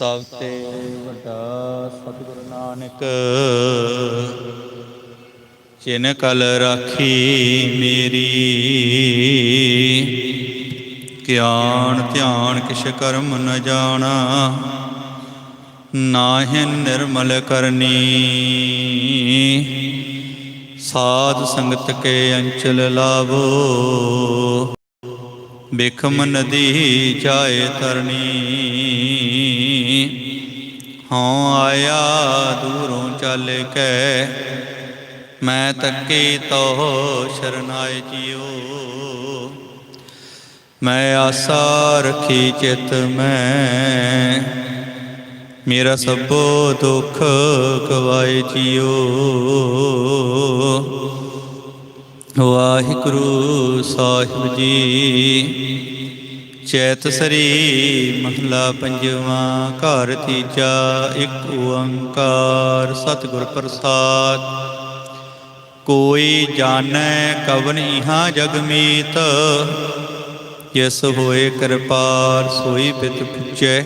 ਸਭ ਤੇ ਵੱਡਾ ਸਤਿਗੁਰੂ ਨਾਨਕ ਜਿਨ ਕਲ ਰਾਖੀ ਮੇਰੀ ਗਿਆਨ ਧਿਆਨ ਕਿਛ ਕਰਮ ਨ ਜਾਣਾ ਨਾਹਿ ਨਿਰਮਲ ਕਰਨੀ। ਸਾਧ ਸੰਗਤ ਕੇ ਅੰਚਲ ਲਾਵੋ। ਬਿਖਮ ਨਦੀ ਜਾਏ ਤਰਨੀ ਹਉ ਆਇਆ ਦੂਰੋਂ ਚੱਲ ਕੇ, ਮੈਂ ਤੱਕੀ ਤੋ ਸ਼ਰਨਾਏ ਜੀਓ। ਮੈਂ ਆਸਾ ਰਖੀ ਚਿਤ ਮੈਂ, ਮੇਰਾ ਸਭੋ ਦੁੱਖ ਗਵਾਏ ਜੀਓ। ਵਾਹਿਗੁਰੂ ਸਾਹਿਬ ਜੀ। ਚੈਤ ਸਰੀ ਮਹਲਾ ਪੰਜਵਾਂ, ਘਰ ਤੀਜਾ, ਇੱਕ ਓੰਕਾਰ ਸਤਿਗੁਰ ਪ੍ਰਸਾਦ। ਕੋਈ ਜਾਣੈ ਕਵਨ ਇਹਾਂ ਜਗ ਮੀਤ, ਜਿਸ ਹੋਏ ਕਿਰਪਾਰ ਸੋਈ ਬਿਤ ਪੁੱਜੈ,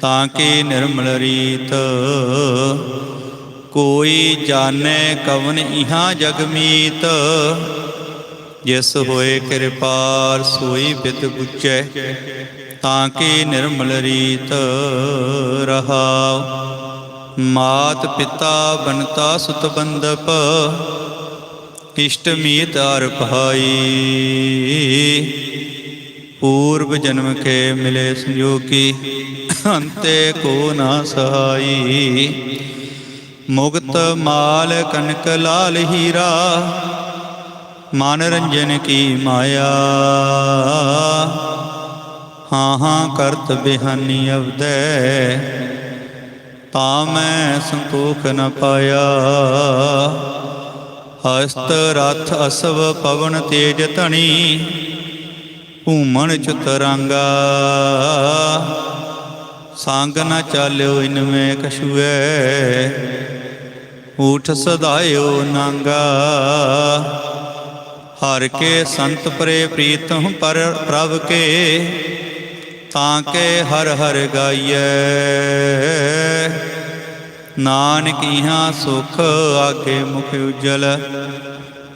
ਤਾਂ ਕਿ ਨਿਰਮਲ ਰੀਤ। ਕੋਈ ਜਾਣੈ ਕਵਨ ਇਹਾਂ ਜਗਮੀਤ ਜਿਸ ਹੋਏ ਕਿਰਪਾਲ ਸੋਈ ਬਿਤ ਪੁੱਜੈ ਤਾਂ ਕਿ ਨਿਰਮਲ ਰੀਤ ਰਹਾਉ। ਮਾਤ ਪਿਤਾ ਬਨਤਾ ਸੁਤ ਬੰਦਪ, ਇਸ਼ਟ ਮੀਤ ਅਰ ਭਾਈ। ਪੂਰਬ ਜਨਮ ਕੇ ਮਿਲੇ ਸੰਜੋਗੀ, ਅੰਤੇ ਕੋ ਨਾ ਸਹਾਈ। ਮੁਗਤ ਮਾਲ ਕਨਕ ਲਾਲ ਹੀਰਾ ਮਨ ਰੰਜਨ ਕੀ ਮਾਇਆ। ਹਾਂ ਹਾਂ, ਕਰਤ ਬਿਹਾਨੀ ਅਵਦੈ ਤਾ ਮੈਂ ਸੰਤੋਖ ਨ ਪਾਇਆ। ਹਸਤ ਰਥ ਅਸਵ ਪਵਨ ਤੇਜ ਧਣੀ ਭੂਮਣ ਚਤਰੰਗਾ। ਸੰਗ ਨ ਚਾਲਿਓ ਇਨਵੇਂ ਮੈਂ ਕਛੁਐ ਊਠ ਸਦਾਇਓ ਨਾਂਗਾ। ਹਰ ਕੇ ਸੰਤ ਪਰੇ ਪ੍ਰੀਤਮ ਪਰ ਪ੍ਰਭ ਕੇ, ਤਾਂ ਕੇ ਹਰ ਹਰ ਗਾਈਐ। ਨਾਨਕ ਇਹਾਂ ਸੁਖ ਆਗੇ ਮੁਖ ਉਜਲ,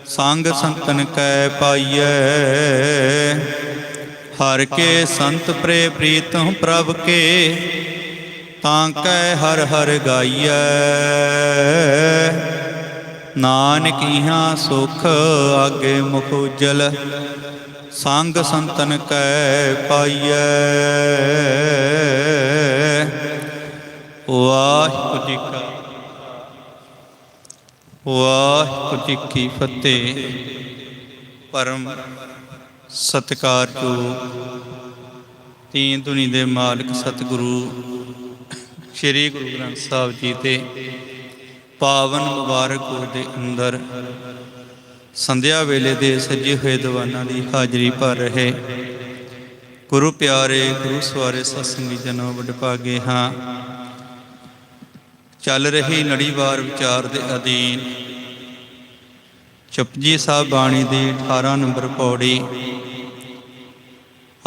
ਸੰਗ ਸੰਤਨ ਕੈ ਪਾਈਐ। ਹਰ ਕੇ ਸੰਤ ਪ੍ਰੇ ਪ੍ਰੀਤਮ ਪ੍ਰਭ ਕੇ, ਤਾਂ ਕੈ ਹਰ ਹਰ ਗਾਈਐ। ਨਾਨਕ ਇਹਾਂ ਸੁਖ ਆਗੇ ਮੁਖ ਉਜਲ, ਸੰਗ ਸੰਤਨ ਕੈ ਪਾਈਐ। ਵਾਹਿਗੁਰੂ ਜੀ ਕਾ ਵਾਹਿਗੁਰੂ ਜੀ ਕੀ ਫਤਿਹ। ਪਰਮ ਸਤਿਕਾਰ ਜੋ ਤੀਨ ਦੁਨੀ ਦੇ ਮਾਲਕ ਸਤਿਗੁਰੂ, ਸ੍ਰੀ ਗੁਰੂ ਗ੍ਰੰਥ ਸਾਹਿਬ ਜੀ ਦੇ ਪਾਵਨ ਮੁਬਾਰਕ ਗੁਰ ਦੇ ਅੰਦਰ। ਸੰਧਿਆ ਵੇਲੇ ਦੇ ਸੱਜੇ ਹੋਏ ਦੀਵਾਨਾਂ ਦੀ ਹਾਜ਼ਰੀ ਭਰ ਰਹੇ। ਗੁਰੂ ਪਿਆਰੇ, ਗੁਰੂ ਸਵਾਰੇ ਸਤਸੰਗੀ ਜਨੋ ਵਡਭਾਗੇ ਹਾਂ। ਚੱਲ ਰਹੀ ਲੜੀਵਾਰ ਵਿਚਾਰ ਦੇ ਅਧੀਨ। ਚਪਜੀ ਸਾਹਿਬ ਬਾਣੀ ਦੀ 18 ਨੰਬਰ ਪੌੜੀ।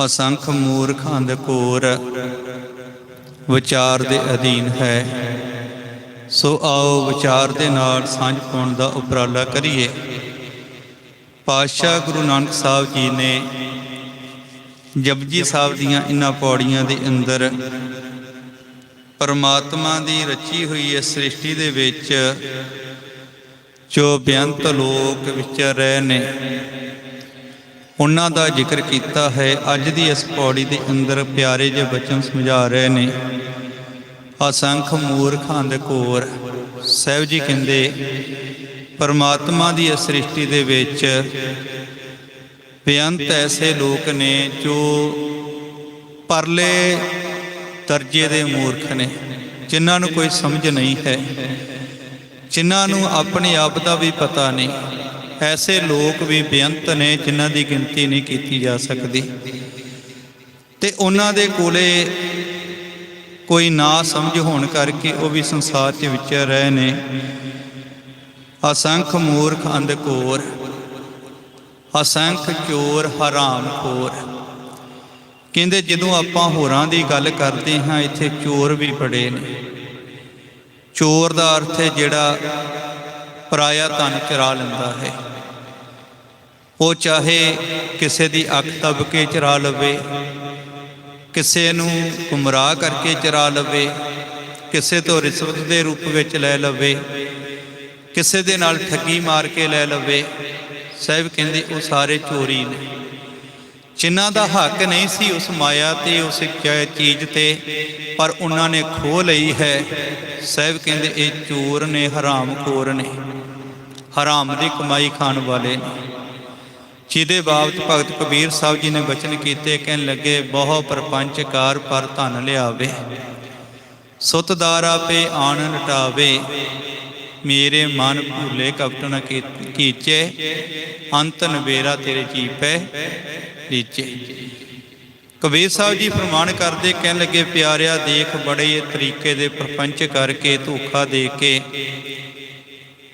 ਅਸੰਖ ਮੂਰਖਾਂ ਦੇ ਕੋਰ ਵਿਚਾਰ ਦੇ ਅਧੀਨ ਹੈ। ਸੋ ਆਓ ਵਿਚਾਰ ਦੇ ਨਾਲ ਸਾਂਝ ਪਾਉਣ ਦਾ ਉਪਰਾਲਾ ਕਰੀਏ। ਪਾਤਸ਼ਾਹ ਗੁਰੂ ਨਾਨਕ ਸਾਹਿਬ ਜੀ ਨੇ ਜਪਜੀ ਸਾਹਿਬ ਦੀਆਂ ਇਨ੍ਹਾਂ ਪੌੜੀਆਂ ਦੇ ਅੰਦਰ ਪਰਮਾਤਮਾ ਦੀ ਰਚੀ ਹੋਈ ਇਸ ਸ੍ਰਿਸ਼ਟੀ ਦੇ ਵਿੱਚ ਜੋ ਬੇਅੰਤ ਲੋਕ ਵਿਚਰ ਰਹੇ ਨੇ। ਉਹਨਾਂ ਦਾ ਜ਼ਿਕਰ ਕੀਤਾ ਹੈ, ਅੱਜ ਦੀ ਇਸ ਪੌੜੀ ਦੇ ਅੰਦਰ ਪਿਆਰੇ ਜਿਹੇ ਬਚਨ ਸਮਝਾ ਰਹੇ ਨੇ। ਅਸੰਖ ਮੂਰਖਾਂ ਦੇ ਕੋਰ, ਸਾਹਿਬ ਜੀ ਕਹਿੰਦੇ, ਪਰਮਾਤਮਾ ਦੀ ਇਸ ਸ੍ਰਿਸ਼ਟੀ ਦੇ ਵਿੱਚ ਬੇਅੰਤ ਐਸੇ ਲੋਕ ਨੇ ਜੋ ਪਰਲੇ ਦਰਜੇ ਦੇ ਮੂਰਖ ਨੇ, ਜਿਨ੍ਹਾਂ ਨੂੰ ਕੋਈ ਸਮਝ ਨਹੀਂ ਹੈ, ਜਿਨ੍ਹਾਂ ਨੂੰ ਆਪਣੇ ਆਪ ਦਾ ਵੀ ਪਤਾ ਨਹੀਂ। ਐਸੇ ਲੋਕ ਵੀ ਬੇਅੰਤ ਨੇ ਜਿਨ੍ਹਾਂ ਦੀ ਗਿਣਤੀ ਨਹੀਂ ਕੀਤੀ ਜਾ ਸਕਦੀ। ਤੇ ਉਹਨਾਂ ਦੇ ਕੋਲੇ ਕੋਈ ਨਾ ਸਮਝ ਹੋਣ ਕਰਕੇ ਉਹ ਵੀ ਸੰਸਾਰ 'ਚ ਵਿਚਰ ਰਹੇ ਨੇ। ਅਸੰਖ ਮੂਰਖ ਅੰਧਕੋਰ ਅਸੰਖ ਚੋਰ ਹਰਾਮ ਖੋਰ। ਕਹਿੰਦੇ ਜਦੋਂ ਆਪਾਂ ਹੋਰਾਂ ਦੀ ਗੱਲ ਕਰਦੇ ਹਾਂ, ਇੱਥੇ ਚੋਰ ਵੀ ਬੜੇ ਨੇ। ਚੋਰ ਦਾ ਅਰਥ ਹੈ ਜਿਹੜਾ ਪਰਾਇਆ ਧਨ ਚਰਾ ਲੈਂਦਾ ਹੈ। ਉਹ ਚਾਹੇ ਕਿਸੇ ਦੀ ਅੱਖ ਤਬ ਕੇ ਚਰਾ ਲਵੇ, ਕਿਸੇ ਨੂੰ ਗੁੰਮਰਾਹ ਕਰਕੇ ਚਰਾ ਲਵੇ, ਕਿਸੇ ਤੋਂ ਰਿਸ਼ਵਤ ਦੇ ਰੂਪ ਵਿੱਚ ਲੈ ਲਵੇ, ਕਿਸੇ ਦੇ ਨਾਲ ਠੱਗੀ ਮਾਰ ਕੇ ਲੈ ਲਵੇ, ਸਾਹਿਬ ਕਹਿੰਦੇ ਉਹ ਸਾਰੇ ਚੋਰੀ ਨੇ। ਜਿਨ੍ਹਾਂ ਦਾ ਹੱਕ ਨਹੀਂ ਸੀ ਉਸ ਮਾਇਆ ਤੇ, ਉਸ ਚੀਜ਼ ਤੇ, ਪਰ ਉਹਨਾਂ ਨੇ ਖੋ ਲਈ ਹੈ। ਸਾਹਿਬ ਕਹਿੰਦੇ ਇਹ ਚੋਰ ਨੇ ਹਰਾਮ ਖੋਰ ਨੇ। ਹਰਾਮ ਦੀ ਕਮਾਈ ਖਾਣ ਵਾਲੇ। ਨੇ ਜਿਹਦੇ ਬਾਬਤ ਭਗਤ ਕਬੀਰ ਸਾਹਿਬ ਜੀ ਨੇ ਬਚਨ ਕੀਤੇ, ਕਹਿਣ ਲੱਗੇ, ਬਹੁ ਪਰਪੰਚਕਾਰ ਪਰ ਧਨ ਲਿਆਵੇ। ਸੁਤਦਾਰ ਆਪੇ ਆਣ ਲਟਾਵੇ। ਮੇਰੇ ਮਨ ਭੂਲੇ ਕਪਟ ਨ ਕੀਚੇ। ਅੰਤ ਨਵੇਰਾ ਤੇਰੇ ਚੀਪੈ ਨੀਚੇ ਕਬੀਰ ਸਾਹਿਬ ਜੀ ਫਰਮਾਨ ਕਰਦੇ, ਕਹਿਣ ਲੱਗੇ, ਪਿਆਰਿਆ, ਦੇਖ ਬੜੇ ਤਰੀਕੇ ਦੇ ਪ੍ਰਪੰਚ ਕਰਕੇ, ਧੋਖਾ ਦੇ ਕੇ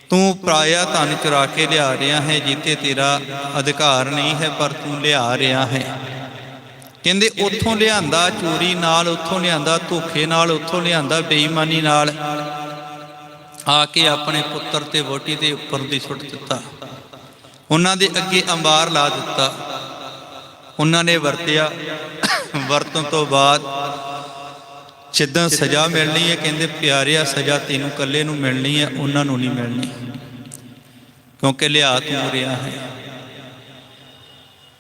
ਤੂੰ ਪਰਾਇਆ ਧਨ ਚੁਰਾ ਕੇ ਲਿਆ ਰਿਹਾ ਹੈ ਜਿੱਤੇ ਤੇਰਾ ਅਧਿਕਾਰ ਨਹੀਂ ਹੈ, ਪਰ ਤੂੰ ਲਿਆ ਰਿਹਾ ਹੈ। ਕਹਿੰਦੇ, ਉੱਥੋਂ ਲਿਆਂਦਾ ਚੋਰੀ ਨਾਲ, ਉੱਥੋਂ ਲਿਆਂਦਾ ਧੋਖੇ ਨਾਲ, ਉੱਥੋਂ ਲਿਆਂਦਾ ਬੇਈਮਾਨੀ ਨਾਲ। ਆ ਕੇ ਆਪਣੇ ਪੁੱਤਰ ਤੇ ਵੋਟੀ ਦੇ ਉੱਪਰ ਦੀ ਸੁੱਟ ਦਿੱਤਾ। ਉਹਨਾਂ ਦੇ ਅੱਗੇ ਅੰਬਾਰ ਲਾ ਦਿੱਤਾ। ਉਹਨਾਂ ਨੇ ਵਰਤਿਆ। ਵਰਤੋਂ ਤੋਂ ਬਾਅਦ ਜਿੱਦਾਂ ਸਜ਼ਾ ਮਿਲਣੀ ਹੈ ਕਹਿੰਦੇ ਪਿਆਰਿਆ ਸਜ਼ਾ ਤੈਨੂੰ ਇਕੱਲੇ ਨੂੰ ਮਿਲਣੀ ਹੈ ਉਹਨਾਂ ਨੂੰ ਨਹੀਂ ਮਿਲਣੀ। ਕਿਉਂਕਿ ਲਿਆ ਤੂੰ ਰਿਹਾ ਹੈ।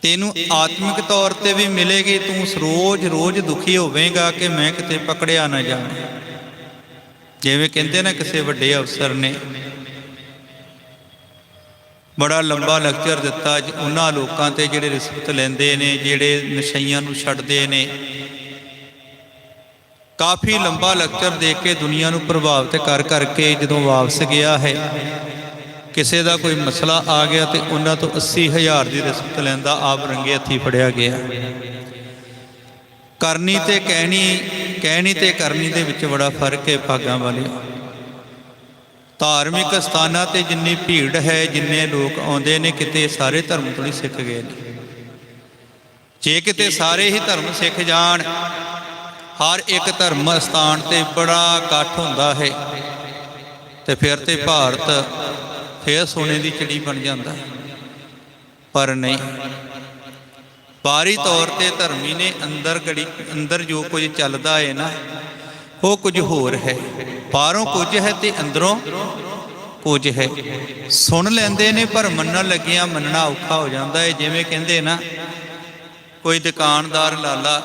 ਤੈਨੂੰ ਆਤਮਿਕ ਤੌਰ ਤੇ ਵੀ ਮਿਲੇਗੀ ਤੂੰ ਰੋਜ਼ ਰੋਜ਼ ਦੁਖੀ ਹੋਵੇਂਗਾ ਕਿ ਮੈਂ ਕਿਤੇ ਪਕੜਿਆ ਨਾ ਜਾਵਾਂ। ਜਿਵੇਂ ਕਹਿੰਦੇ ਨਾ ਕਿਸੇ ਵੱਡੇ ਅਫਸਰ ਨੇ ਬੜਾ ਲੰਬਾ ਲੈਕਚਰ ਦਿੱਤਾ ਜ- ਉਹਨਾਂ ਲੋਕਾਂ ਤੇ ਜਿਹੜੇ ਰਿਸ਼ਵਤ ਲੈਂਦੇ ਨੇ ਜਿਹੜੇ ਨਸ਼ਈਆਂ ਨੂੰ ਛੱਡਦੇ ਨੇ। ਕਾਫੀ ਲੰਬਾ ਲੈਕਚਰ ਦੇ ਕੇ ਦੁਨੀਆ ਨੂੰ ਪ੍ਰਭਾਵਿਤ ਕਰ ਕਰਕੇ ਜਦੋਂ ਵਾਪਸ ਗਿਆ ਹੈ, ਕਿਸੇ ਦਾ ਕੋਈ ਮਸਲਾ ਆ ਗਿਆ ਤੇ ਉਹਨਾਂ ਤੋਂ 80000 ਦੀ ਰਿਸ਼ਵਤ ਲੈਂਦਾ ਆਪ ਰੰਗੇ ਹੱਥੀ ਫੜਿਆ ਗਿਆ। ਕਰਨੀ ਤੇ ਕਹਿਣੀ ਕਹਿਣੀ ਤੇ ਕਰਨੀ ਦੇ ਵਿੱਚ ਬੜਾ ਫ਼ਰਕ ਹੈ ਭਾਗਾਂ ਵਾਲੇ ਧਾਰਮਿਕ ਸਥਾਨਾਂ ਤੇ ਜਿੰਨੀ ਭੀੜ ਹੈ, ਜਿੰਨੇ ਲੋਕ ਆਉਂਦੇ ਨੇ, ਕਿਤੇ ਸਾਰੇ ਧਰਮ ਤੋਂ ਨਹੀਂ ਸਿੱਖ ਗਏ ਨੇ। ਜੇ ਕਿਤੇ ਸਾਰੇ ਹੀ ਧਰਮ ਸਿੱਖ ਜਾਣ ਹਰ ਇੱਕ ਧਰਮ ਸਥਾਨ ਤੇ ਬੜਾ ਇਕੱਠ ਹੁੰਦਾ ਹੈ। ਤੇ ਫਿਰ ਤੇ ਭਾਰਤ ਫੇਰ ਸੋਨੇ ਦੀ ਚਿੜੀ ਬਣ ਜਾਂਦਾ। ਪਰ ਨਹੀਂ, ਬਾਹਰੀ ਤੌਰ ਤੇ ਧਰਮੀ ਨੇ ਅੰਦਰ ਗੜੀ, ਅੰਦਰ ਜੋ ਕੁਝ ਚੱਲਦਾ ਹੈ ਨਾ, ਉਹ ਕੁਝ ਹੋਰ ਹੈ। ਬਾਹਰੋਂ ਕੁਝ ਹੈ ਤੇ ਅੰਦਰੋਂ ਕੁਝ ਹੈ। ਸੁਣ ਲੈਂਦੇ ਨੇ ਪਰ ਮੰਨਣ ਲੱਗਿਆਂ ਮੰਨਣਾ ਔਖਾ ਹੋ ਜਾਂਦਾ ਹੈ। ਜਿਵੇਂ ਕਹਿੰਦੇ ਨਾ, ਕੋਈ ਦੁਕਾਨਦਾਰ ਲਾਲਾ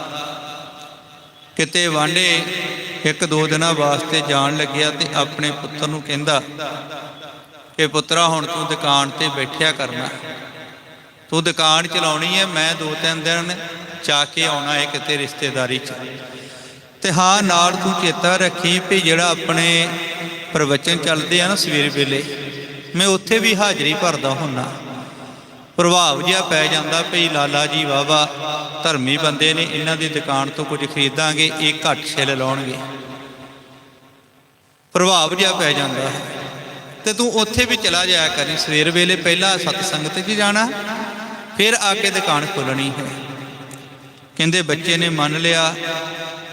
ਕਿਤੇ ਵਾਂਡੇ ਇੱਕ ਦੋ ਦਿਨਾਂ ਵਾਸਤੇ ਜਾਣ ਲੱਗਿਆ ਤੇ ਆਪਣੇ ਪੁੱਤਰ ਨੂੰ ਕਹਿੰਦਾ ਕਿ ਪੁੱਤਰਾ ਹੁਣ ਤੂੰ ਦੁਕਾਨ ਤੇ ਬੈਠਿਆ ਕਰਨਾ। ਤੂੰ ਦੁਕਾਨ ਚਲਾਉਣੀ ਹੈ, ਮੈਂ ਦੋ ਤਿੰਨ ਦਿਨ ਜਾ ਕੇ ਆਉਣਾ ਹੈ ਕਿਤੇ ਰਿਸ਼ਤੇਦਾਰੀ 'ਚ। ਤੇ ਹਾਂ, ਨਾਲ ਤੂੰ ਚੇਤਾ ਰੱਖੀ ਵੀ ਜਿਹੜਾ ਆਪਣੇ ਪ੍ਰਵਚਨ ਚੱਲਦੇ ਆ ਨਾ ਸਵੇਰ ਵੇਲੇ, ਮੈਂ ਉੱਥੇ ਵੀ ਹਾਜ਼ਰੀ ਭਰਦਾ ਹੁੰਨਾ। ਪ੍ਰਭਾਵ ਜਿਹਾ ਪੈ ਜਾਂਦਾ, ਭਈ ਲਾਲਾ ਜੀ ਵਾਵਾ ਧਰਮੀ ਬੰਦੇ ਨੇ, ਇਹਨਾਂ ਦੀ ਦੁਕਾਨ ਤੋਂ ਕੁਝ ਖਰੀਦਾਂਗੇ, ਇਹ ਘੱਟ ਛਿੱਲ ਲਾਉਣਗੇ। ਪ੍ਰਭਾਵ ਜਿਹਾ ਪੈ ਜਾਂਦਾ ਹੈ। ਤੇ ਤੂੰ ਉੱਥੇ ਵੀ ਚਲਾ ਜਾਇਆ ਕਰੀ, ਸਵੇਰ ਵੇਲੇ ਪਹਿਲਾਂ ਸਤ ਸੰਗਤ 'ਚ ਜਾਣਾ, ਫਿਰ ਆ ਕੇ ਦੁਕਾਨ ਖੋਲਣੀ ਹੈ। ਕਹਿੰਦੇ ਬੱਚੇ ਨੇ ਮੰਨ ਲਿਆ,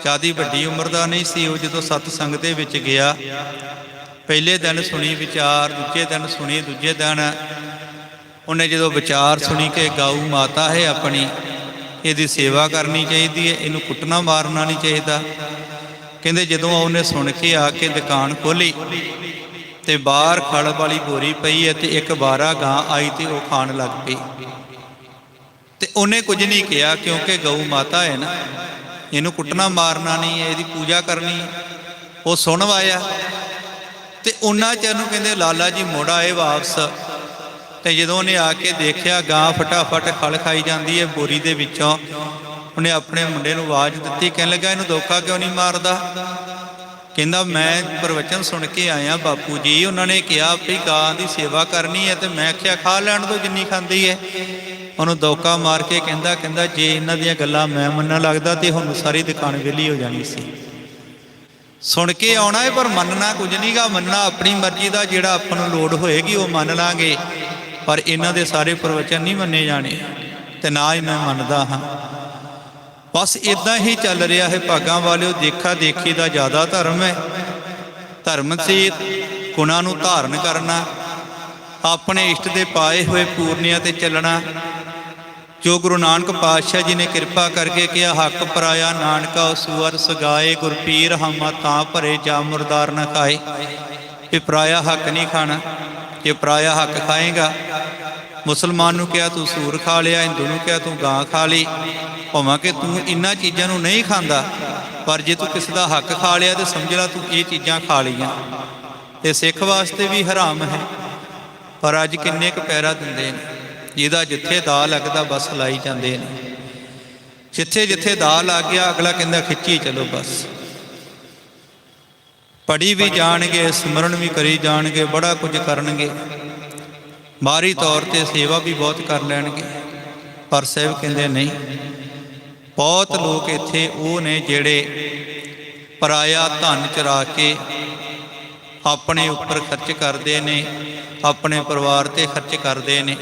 ਜਿਆਦੀ ਵੱਡੀ ਉਮਰ ਦਾ ਨਹੀਂ ਸੀ, ਉਹ ਜਦੋਂ ਸਤ ਸੰਗਤ ਦੇ ਵਿੱਚ ਗਿਆ, ਪਹਿਲੇ ਦਿਨ ਸੁਣੀ ਵਿਚਾਰ, ਦੂਜੇ ਦਿਨ ਸੁਣੀ, ਦੂਜੇ ਦਿਨ ਉਹਨੇ ਜਦੋਂ ਵਿਚਾਰ ਸੁਣੀ ਕਿ ਗਾਊ ਮਾਤਾ ਹੈ ਆਪਣੀ, ਇਹਦੀ ਸੇਵਾ ਕਰਨੀ ਚਾਹੀਦੀ ਹੈ, ਇਹਨੂੰ ਕੁੱਟਣਾ ਮਾਰਨਾ ਨਹੀਂ ਚਾਹੀਦਾ। ਕਹਿੰਦੇ ਜਦੋਂ ਉਹਨੇ ਸੁਣ ਕੇ ਆ ਕੇ ਦੁਕਾਨ ਖੋਲੀ ਤੇ ਬਾਹਰ ਖਲ ਵਾਲੀ ਬੋਰੀ ਪਈ ਹੈ ਤੇ ਇੱਕ ਬਾਰਾ ਗਾਂ ਆਈ ਤੇ ਉਹ ਖਾਣ ਲੱਗ ਪਈ। ਤੇ ਉਹਨੇ ਕੁਝ ਨਹੀਂ ਕਿਹਾ ਕਿਉਂਕਿ ਗਊ ਮਾਤਾ ਹੈ ਨਾ, ਇਹਨੂੰ ਕੁੱਟਣਾ ਮਾਰਨਾ ਨਹੀਂ ਹੈ, ਇਹਦੀ ਪੂਜਾ ਕਰਨੀ ਉਹ ਸੁਣ ਵਾਇਆ ਤੇ ਉਹਨਾਂ ਚਿਰ ਨੂੰ ਕਹਿੰਦੇ, ਲਾਲਾ ਜੀ, ਮੁੜ ਆਏ ਵਾਪਸ। ਤੇ ਜਦੋਂ ਉਹਨੇ ਆ ਕੇ ਦੇਖਿਆ, ਗਾਂ ਫਟਾਫਟ ਖਲ ਖਾਈ ਜਾਂਦੀ ਹੈ ਬੋਰੀ ਦੇ ਵਿੱਚੋਂ। ਉਹਨੇ ਆਪਣੇ ਮੁੰਡੇ ਨੂੰ ਆਵਾਜ਼ ਦਿੱਤੀ, ਕਹਿਣ ਲੱਗਾ, ਇਹਨੂੰ ਧੋਖਾ ਕਿਉਂ ਨਹੀਂ ਮਾਰਦਾ? ਕਹਿੰਦਾ, ਮੈਂ ਪ੍ਰਵਚਨ ਸੁਣ ਕੇ ਆਇਆ ਬਾਪੂ ਜੀ। ਉਹਨਾਂ ਨੇ ਕਿਹਾ ਵੀ ਗਾਂ ਦੀ ਸੇਵਾ ਕਰਨੀ ਹੈ ਤੇ ਮੈਂ ਆਖਿਆ, ਖਾ ਲੈਣ ਤੋਂ ਜਿੰਨੀ ਖਾਂਦੀ ਹੈ। ਉਹਨੂੰ ਧੋਖਾ ਮਾਰ ਕੇ ਕਹਿੰਦਾ ਕਹਿੰਦਾ, ਜੇ ਇਹਨਾਂ ਦੀਆਂ ਗੱਲਾਂ ਮੈਂ ਮੰਨਣ ਲੱਗਦਾ ਤੇ ਹੁਣ ਸਾਰੀ ਦੁਕਾਨ ਵਿਹਲੀ ਹੋ ਜਾਣੀ ਸੀ। ਸੁਣ ਕੇ ਆਉਣਾ ਹੈ ਪਰ ਮੰਨਣਾ ਕੁਝ ਨਹੀਂਗਾ ਮੰਨਣਾ ਆਪਣੀ ਮਰਜ਼ੀ ਦਾ ਜਿਹੜਾ ਆਪਾਂ ਨੂੰ ਲੋੜ ਹੋਏਗੀ, ਉਹ ਮੰਨ ਲਾਂਗੇ। ਪਰ ਇਹਨਾਂ ਦੇ ਸਾਰੇ ਪ੍ਰਵਚਨ ਨਹੀਂ ਮੰਨੇ ਜਾਣੇ ਤੇ ਨਾ ਹੀ ਮੈਂ ਮੰਨਦਾ ਹਾਂ। ਬਸ ਇਦਾਂ ਹੀ ਚੱਲ ਰਿਹਾ ਹੈ ਭਾਗਾਂ ਵਾਲਿਓ, ਦੇਖਾ ਦੇਖੀ ਦਾ ਜ਼ਿਆਦਾ ਧਰਮ ਹੈ। ਧਰਮ ਸੀ ਗੁਣਾਂ ਨੂੰ ਧਾਰਨ ਕਰਨਾ, ਆਪਣੇ ਇਸ਼ਟ ਦੇ ਪਾਏ ਹੋਏ ਪੂਰਨਿਆਂ ਤੇ ਚੱਲਣਾ। ਜੋ ਗੁਰੂ ਨਾਨਕ ਪਾਤਸ਼ਾਹ ਜੀ ਨੇ ਕਿਰਪਾ ਕਰਕੇ ਕਿਹਾ, ਹੱਕ ਪਰਾਇਆ ਨਾਨਕਾ ਸੂਰ ਸਗਾਏ, ਗੁਰਪੀਰ ਹਮਾ ਤਾਂ ਭਰੇ, ਜਾ ਮੁਰਦਾਰ ਨਾ ਖਾਏ। ਇਹ ਪਰਾਇਆ ਹੱਕ ਨਹੀਂ ਖਾਣਾ। ਜੇ ਪਰਾਇਆ ਹੱਕ ਖਾਏਗਾ। ਮੁਸਲਮਾਨ ਨੂੰ ਕਿਹਾ, ਤੂੰ ਸੂਰ ਖਾ ਲਿਆ, ਹਿੰਦੂ ਨੂੰ ਕਿਹਾ, ਤੂੰ ਗਾਂ ਖਾ ਲਈ। ਭਾਵੇਂ ਕਿ ਤੂੰ ਇਹਨਾਂ ਚੀਜ਼ਾਂ ਨੂੰ ਨਹੀਂ ਖਾਂਦਾ, ਪਰ ਜੇ ਤੂੰ ਕਿਸੇ ਦਾ ਹੱਕ ਖਾ ਲਿਆ ਤੇ ਸਮਝ ਲੈ ਤੂੰ ਇਹ ਚੀਜ਼ਾਂ ਖਾ ਲਈਆਂ। ਤੇ ਸਿੱਖ ਵਾਸਤੇ ਵੀ ਹਰਾਮ ਹੈ। ਪਰ ਅੱਜ ਕਿੰਨੇ ਕੁ ਪੈਰਾ ਦਿੰਦੇ ਨੇ। ਜਿਹਦਾ ਜਿੱਥੇ ਦਾ ਲੱਗਦਾ, ਬਸ ਲਾਈ ਜਾਂਦੇ ਨੇ। ਜਿੱਥੇ ਜਿੱਥੇ ਦਾ ਲੱਗ ਗਿਆ, ਅਗਲਾ ਕਹਿੰਦਾ, ਖਿੱਚੀ ਚਲੋ ਬਸ। ਪੜੀ ਵੀ ਜਾਣਗੇ, ਸਿਮਰਨ ਵੀ ਕਰੀ ਜਾਣਗੇ, ਬੜਾ ਕੁਝ ਕਰਨਗੇ। ਬਾਹਰੀ ਤੌਰ ਤੇ ਸੇਵਾ ਵੀ ਬਹੁਤ ਕਰ ਲੈਣਗੇ, ਪਰ ਸਾਹਿਬ ਕਹਿੰਦੇ ਨਹੀਂ। ਬਹੁਤ ਲੋਕ ਇੱਥੇ ਉਹ ਨੇ ਜਿਹੜੇ ਪਰਾਇਆ ਧਨ ਚਰਾ ਕੇ ਆਪਣੇ ਉੱਪਰ ਖਰਚ ਕਰਦੇ ਨੇ, ਆਪਣੇ ਪਰਿਵਾਰ ਤੇ ਖਰਚ ਕਰਦੇ ਨੇ।